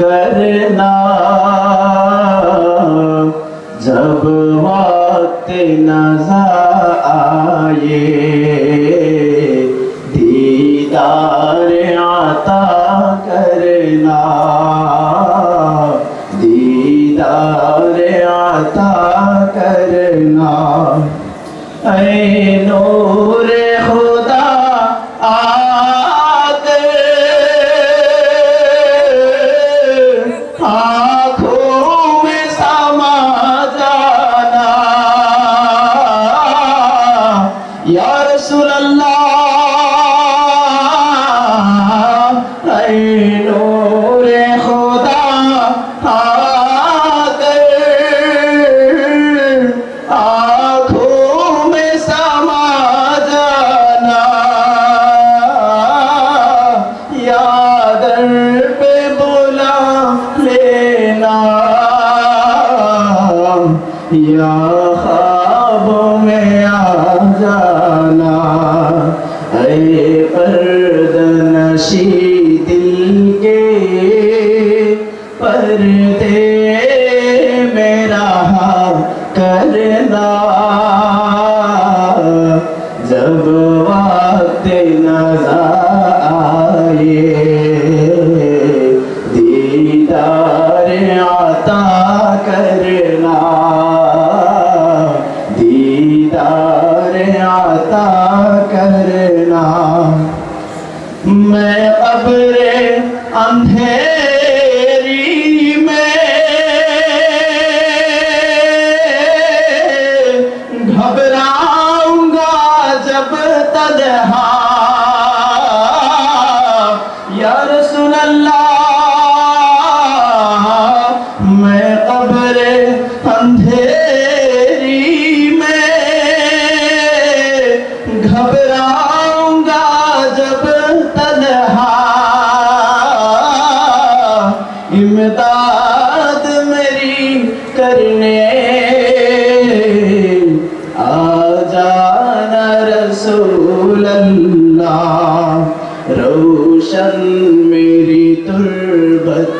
करना जब वक्त नजर आए दीदार आता करना दीदार आता करना ऐ या रसूल अल्लाह ऐ नूर खुदा आकर आँखों में समा जाना यादर पे बुला लेना या ख्वाब में جانا۔ اے پرد نشی دل کے پردے میرا رہا کرنا جب وقت نظر اندھیری میں گھبراؤں گا جب تنہا۔ یا رسول اللہ میں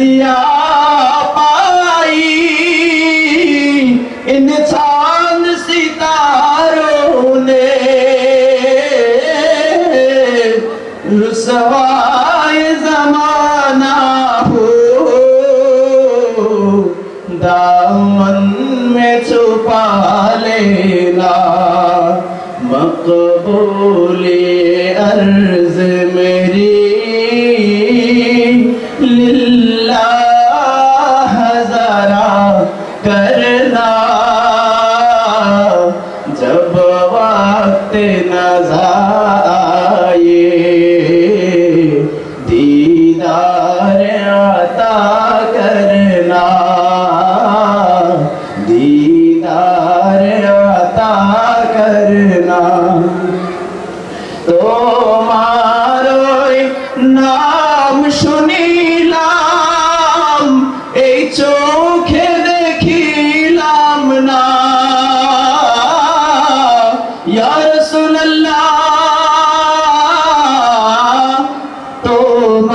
دیا پائی انسان ستاروں نے رسوائے زمانہ ہو دامن করতে না যায় دیدار عطا کرنا۔ دیدار عطا کرنا۔ تو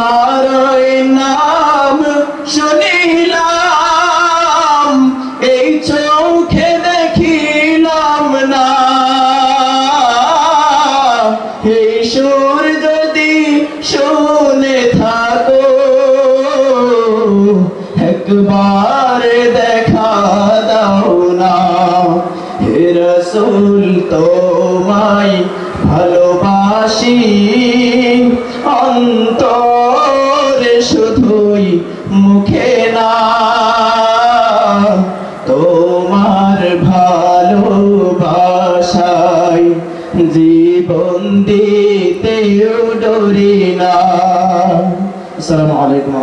তোমার নাম শুনিলাম, এই চোখে দেখিলাম না। এই সুর যদি শুনে থাকো, একবার দেখা দাও না। হে রসুল, তোমায় ভালোবাসি। আসসালামু আলাইকুম